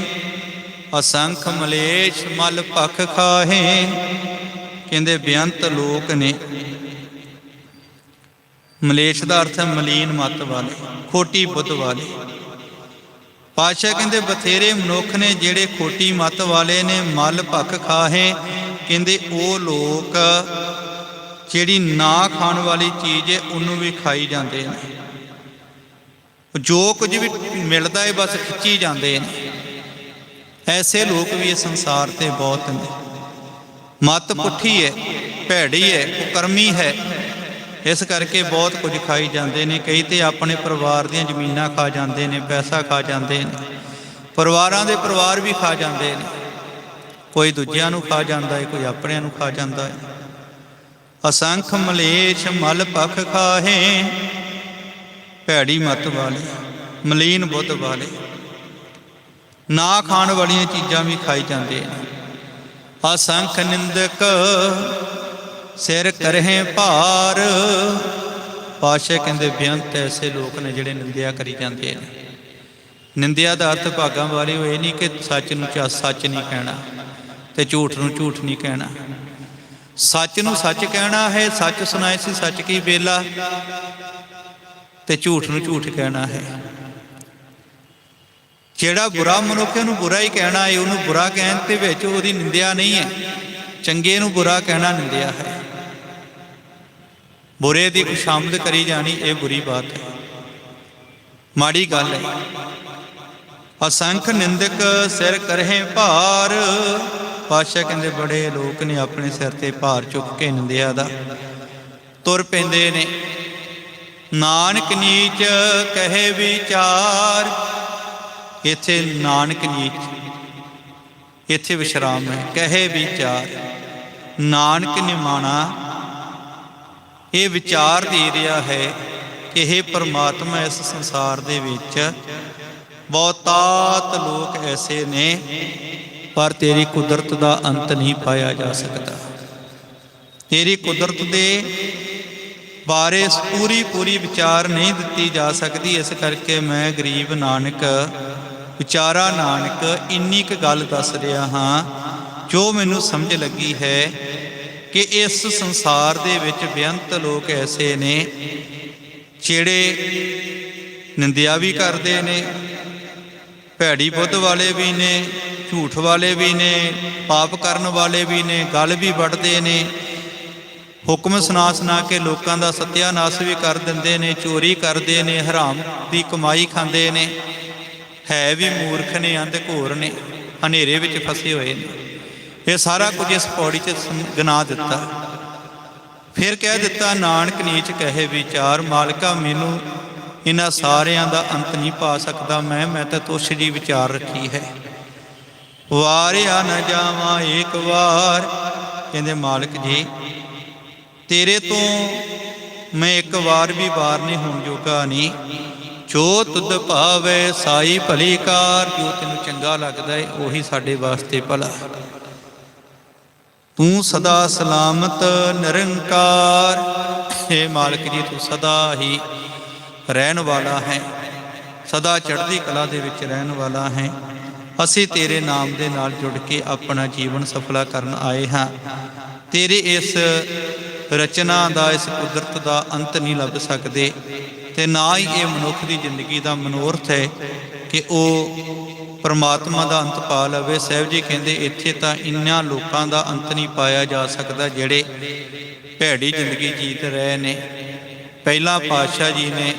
ਅਸੰਖ ਮਲੇਸ਼ ਮਲ ਭਖ ਖਾਹੇ, ਕਹਿੰਦੇ ਬੇਅੰਤ ਲੋਕ ਨੇ। ਮਲੇਸ਼ ਦਾ ਅਰਥ ਹੈ ਮਲੀਨ ਮਤ ਵਾਲੇ, ਖੋਟੀ ਬੁੱਧ ਵਾਲੇ। ਪਾਤਸ਼ਾਹ ਕਹਿੰਦੇ, ਬਥੇਰੇ ਮਨੁੱਖ ਨੇ ਜਿਹੜੇ ਖੋਟੀ ਮਤ ਵਾਲੇ ਨੇ, ਮਲ ਭਖ ਖਾਹੇ। ਕਹਿੰਦੇ, ਉਹ ਲੋਕ ਜਿਹੜੀ ਨਾ ਖਾਣ ਵਾਲੀ ਚੀਜ਼ ਹੈ, ਉਹਨੂੰ ਵੀ ਖਾਈ ਜਾਂਦੇ ਨੇ। ਜੋ ਕੁਝ ਵੀ ਮਿਲਦਾ ਹੈ, ਬਸ ਖਿੱਚੀ ਜਾਂਦੇ ਨੇ। ਐਸੇ ਲੋਕ ਵੀ ਇਸ ਸੰਸਾਰ ਤੇ ਬਹੁਤ ਨੇ। ਮਤ ਪੁੱਠੀ ਹੈ, ਭੈੜੀ ਹੈ, ਕੁਕਰਮੀ ਹੈ। ਇਸ ਕਰਕੇ ਬਹੁਤ ਕੁਝ ਖਾਈ ਜਾਂਦੇ ਨੇ, ਕਈ ਤੇ ਆਪਣੇ ਪਰਿਵਾਰ ਦੀਆਂ ਜ਼ਮੀਨਾਂ ਖਾ ਜਾਂਦੇ ਨੇ, ਪੈਸਾ ਖਾ ਜਾਂਦੇ ਨੇ, ਪਰਿਵਾਰਾਂ ਦੇ ਪਰਿਵਾਰ ਵੀ ਖਾ ਜਾਂਦੇ ਨੇ। ਕੋਈ ਦੂਜਿਆਂ ਨੂੰ ਖਾ ਜਾਂਦਾ ਹੈ, ਕੋਈ ਆਪਣਿਆਂ ਨੂੰ ਖਾ ਜਾਂਦਾ ਹੈ। ਅਸੰਖ ਮਲੇਸ਼ ਮਲ ਪਖ ਖਾਹੇ, ਭੈੜੀ ਮਤ ਵਾਲੇ, ਮਲੀਨ ਬੁੱਧ ਵਾਲੇ। ਨਾ ਖਾਣ ਵਾਲੀਆਂ ਚੀਜ਼ਾਂ ਵੀ ਖਾਈ ਜਾਂਦੇ ਨੇ। ਅਸੰਖ ਨਿੰਦਕ ਸਿਰ ਕਰਹਿ ਭਾਰ। ਪਾਸ਼ਾ ਕਹਿੰਦੇ, ਬੇਅੰਤ ਐਸੇ ਲੋਕ ਨੇ ਜਿਹੜੇ ਨਿੰਦਿਆ ਕਰੀ ਜਾਂਦੇ ਨੇ। ਨਿੰਦਿਆ ਦਾ ਅਰਥ ਭਾਗਾਂ ਵਾਲੇ, ਉਹ ਇਹ ਨਹੀਂ ਕਿ ਸੱਚ ਨੂੰ ਚਾ, ਸੱਚ ਨਹੀਂ ਕਹਿਣਾ ਤੇ ਝੂਠ ਨੂੰ ਝੂਠ ਨਹੀਂ ਕਹਿਣਾ। ਸੱਚ ਨੂੰ ਸੱਚ ਕਹਿਣਾ ਹੈ, ਸੱਚ ਸੁਣਾਏ ਸੀ, ਸੱਚ ਕੀ ਬੇਲਾ ਤੇ ਝੂਠ ਨੂੰ ਝੂਠ ਕਹਿਣਾ ਹੈ। ਜਿਹੜਾ ਬੁਰਾ ਮਨੁੱਖ ਨੂੰ ਬੁਰਾ ਹੀ ਕਹਿਣਾ ਹੈ, ਉਹਨੂੰ ਬੁਰਾ ਕਹਿਣ ਤੇ ਵਿੱਚ ਉਹਦੀ ਨਿੰਦਿਆ ਨਹੀਂ ਹੈ। ਚੰਗੇ ਨੂੰ ਬੁਰਾ ਕਹਿਣਾ ਨਿੰਦਿਆ ਹੈ। ਬੁਰੇ ਦੀ ਖੁਸ਼ਾਮਦ ਕਰੀ ਜਾਣੀ ਇਹ ਬੁਰੀ ਬਾਤ ਹੈ। ਮਾੜੀ ਗੱਲ ਹੈ। ਅਸੰਖ ਨਿੰਦਕ ਸਿਰ ਕਰਹਿ ਭਾਰ। ਪਾਸ਼ਾ ਕਹਿੰਦੇ, ਬੜੇ ਲੋਕ ਨੇ ਆਪਣੇ ਸਿਰ ਤੇ ਭਾਰ ਚੁੱਕ ਕੇ ਨਿੰਦਿਆ ਦਾ। ਤੁਰ ਪੈਂਦੇ ਨੇ। ਨਾਨਕ ਨੀਚ ਕਹੇ ਵਿਚਾਰ। ਇੱਥੇ ਨਾਨਕ ਨੀਚ, ਇੱਥੇ ਵਿਸ਼ਰਾਮ ਹੈ। ਕਹੇ ਵਿਚਾਰ। ਨਾਨਕ ਨਿਮਾਣਾ ਇਹ ਵਿਚਾਰ ਦੇ ਰਿਹਾ ਹੈ ਕਿ ਇਹ ਪਰਮਾਤਮਾ ਇਸ ਸੰਸਾਰ ਦੇ ਵਿੱਚ ਬਹੁਤਾਤ ਲੋਕ ਐਸੇ ਨੇ, ਪਰ ਤੇਰੀ ਕੁਦਰਤ ਦਾ ਅੰਤ ਨਹੀਂ ਪਾਇਆ ਜਾ ਸਕਦਾ। ਤੇਰੀ ਕੁਦਰਤ ਦੇ ਬਾਰੇ ਪੂਰੀ ਪੂਰੀ ਵਿਚਾਰ ਨਹੀਂ ਦਿੱਤੀ ਜਾ ਸਕਦੀ, ਇਸ ਕਰਕੇ ਮੈਂ ਗਰੀਬ ਨਾਨਕ, ਵਿਚਾਰਾ ਨਾਨਕ, ਇੰਨੀ ਕੁ ਗੱਲ ਦੱਸ ਰਿਹਾ ਹਾਂ, ਜੋ ਮੈਨੂੰ ਸਮਝ ਲੱਗੀ ਹੈ ਕਿ ਇਸ ਸੰਸਾਰ ਦੇ ਵਿੱਚ ਬੇਅੰਤ ਲੋਕ ਐਸੇ ਨੇ, ਜਿਹੜੇ ਨਿੰਦਿਆ ਵੀ ਕਰਦੇ ਨੇ, ਭੈੜੀ ਬੁੱਧ ਵਾਲੇ ਵੀ ਨੇ, ਝੂਠ ਵਾਲੇ ਵੀ ਨੇ, ਪਾਪ ਕਰਨ ਵਾਲੇ ਵੀ ਨੇ, ਗੱਲ ਵੀ ਵੱਢਦੇ ਨੇ, ਹੁਕਮ ਸੁਣਾ ਸੁਣਾ ਕੇ ਲੋਕਾਂ ਦਾ ਸਤਿਆਨਾਸ਼ ਵੀ ਕਰ ਦਿੰਦੇ ਨੇ, ਚੋਰੀ ਕਰਦੇ ਨੇ, ਹਰਾਮ ਦੀ ਕਮਾਈ ਖਾਂਦੇ ਨੇ, ਹੈ ਵੀ ਮੂਰਖ ਨੇ, ਅੰਧ ਘੋਰ ਨੇ, ਹਨੇਰੇ ਵਿੱਚ ਫਸੇ ਹੋਏ ਨੇ। ਇਹ ਸਾਰਾ ਕੁਝ ਇਸ ਪੌੜੀ 'ਚ ਸਮ- ਦਿੱਤਾ। ਫਿਰ ਕਹਿ ਦਿੱਤਾ, ਨਾਨਕ ਨੀਚ ਕਹੇ ਵਿਚਾਰ, ਮਾਲਕਾ ਮੈਨੂੰ ਇਹਨਾਂ ਸਾਰਿਆਂ ਦਾ ਅੰਤ ਨਹੀਂ ਪਾ ਸਕਦਾ। ਮੈਂ ਮੈਂ ਤਾਂ ਤੁਸ਼ ਜੀ ਵਿਚਾਰ ਰੱਖੀ ਹੈ। ਵਾਰਿਆ ਨਾ ਜਾਵਾਂ ਏਕ ਵਾਰ। ਕਹਿੰਦੇ, ਮਾਲਕ ਜੀ, ਤੇਰੇ ਤੋਂ ਮੈਂ ਇੱਕ ਵਾਰ ਵੀ ਵਾਰ ਨਹੀਂ ਹੋਣ ਜੋਗਾ ਨਹੀਂ। ਜੋ ਤੁਧ ਭਾਵੇ, ਸਾਈ ਭਲੀ ਕਾਰ, ਜੋ ਤੈਨੂੰ ਚੰਗਾ ਲੱਗਦਾ ਏ, ਉਹੀ ਸਾਡੇ ਵਾਸਤੇ ਭਲਾ। ਤੂੰ ਸਦਾ ਸਲਾਮਤ, ਨਿਰੰਕਾਰ। ਹੈ ਮਾਲਕ ਜੀ, ਤੂੰ ਸਦਾ ਹੀ ਰਹਿਣ ਵਾਲਾ ਹੈ। ਸਦਾ ਚੜ੍ਹਦੀ ਕਲਾ ਦੇ ਵਿੱਚ ਰਹਿਣ ਵਾਲਾ ਹੈ। ਅਸੀਂ ਤੇਰੇ ਨਾਮ ਦੇ ਨਾਲ ਜੁੜ ਕੇ ਆਪਣਾ ਜੀਵਨ ਸਫਲਾ ਕਰਨ ਆਏ ਹਾਂ। ਤੇਰੇ ਇਸ ਰਚਨਾ ਦਾ, ਇਸ ਕੁਦਰਤ ਦਾ ਅੰਤ ਨਹੀਂ ਲੱਭ ਸਕਦੇ। ਤੇ ਨਾ ਹੀ ਇਹ ਮਨੁੱਖ ਦੀ ਜ਼ਿੰਦਗੀ ਦਾ ਮਨੋਰਥ ਹੈ ਕਿ ਉਹ ਪਰਮਾਤਮਾ ਦਾ ਅੰਤ ਪਾ ਲਵੇ। ਸਾਹਿਬ ਜੀ ਕਹਿੰਦੇ, ਇੱਥੇ ਤਾਂ ਇੰਨਾ ਲੋਕਾਂ ਦਾ ਅੰਤ ਨਹੀਂ ਪਾਇਆ ਜਾ ਸਕਦਾ ਜਿਹੜੇ ਭੈੜੀ ਜ਼ਿੰਦਗੀ ਜੀਤ ਰਹੇ ਨੇ। ਪਹਿਲਾ ਪਾਤਸ਼ਾਹ ਜੀ ਨੇ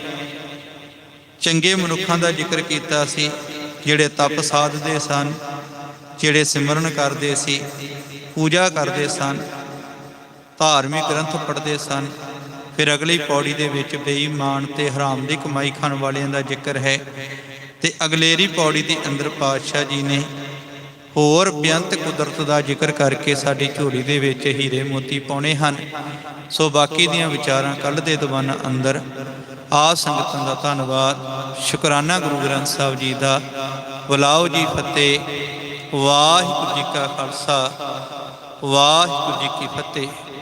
ਚੰਗੇ ਮਨੁੱਖਾਂ ਦਾ ਜ਼ਿਕਰ ਕੀਤਾ ਸੀ, ਜਿਹੜੇ ਤਪ ਸਾਧਦੇ ਸਨ, ਜਿਹੜੇ ਸਿਮਰਨ ਕਰਦੇ ਸੀ, ਪੂਜਾ ਕਰਦੇ ਸਨ, ਧਾਰਮਿਕ ਗ੍ਰੰਥ ਪੜ੍ਹਦੇ ਸਨ। ਫਿਰ ਅਗਲੀ ਪੌੜੀ ਦੇ ਵਿੱਚ ਬੇਈਮਾਨ ਤੇ ਹਰਾਮ ਦੀ ਕਮਾਈ ਖਾਣ ਵਾਲਿਆਂ ਦਾ ਜ਼ਿਕਰ ਹੈ। ਤੇ ਅਗਲੇਰੀ ਪੌੜੀ ਦੇ ਅੰਦਰ ਪਾਤਸ਼ਾਹ ਜੀ ਨੇ ਹੋਰ ਬੇਅੰਤ ਕੁਦਰਤ ਦਾ ਜ਼ਿਕਰ ਕਰਕੇ ਸਾਡੀ ਝੋਲੀ ਦੇ ਵਿੱਚ ਹੀਰੇ ਮੋਤੀ ਪਾਉਣੇ ਹਨ। ਸੋ ਬਾਕੀ ਦੀਆਂ ਵਿਚਾਰਾਂ ਕੱਲ ਦੇ ਦੀਵਾਨਾਂ ਅੰਦਰ ਆ ਸੰਗਤਾਂ ਦਾ ਧੰਨਵਾਦ। ਸ਼ੁਕਰਾਨਾ ਗੁਰੂ ਗ੍ਰੰਥ ਸਾਹਿਬ ਜੀ ਦਾ। ਬੁਲਾਓ ਜੀ ਫਤਿਹ। ਵਾਹਿਗੁਰੂ ਜੀ ਕਾ ਖਾਲਸਾ। ਵਾਹਿਗੁਰੂ ਜੀ ਕੀ ਫਤਿਹ।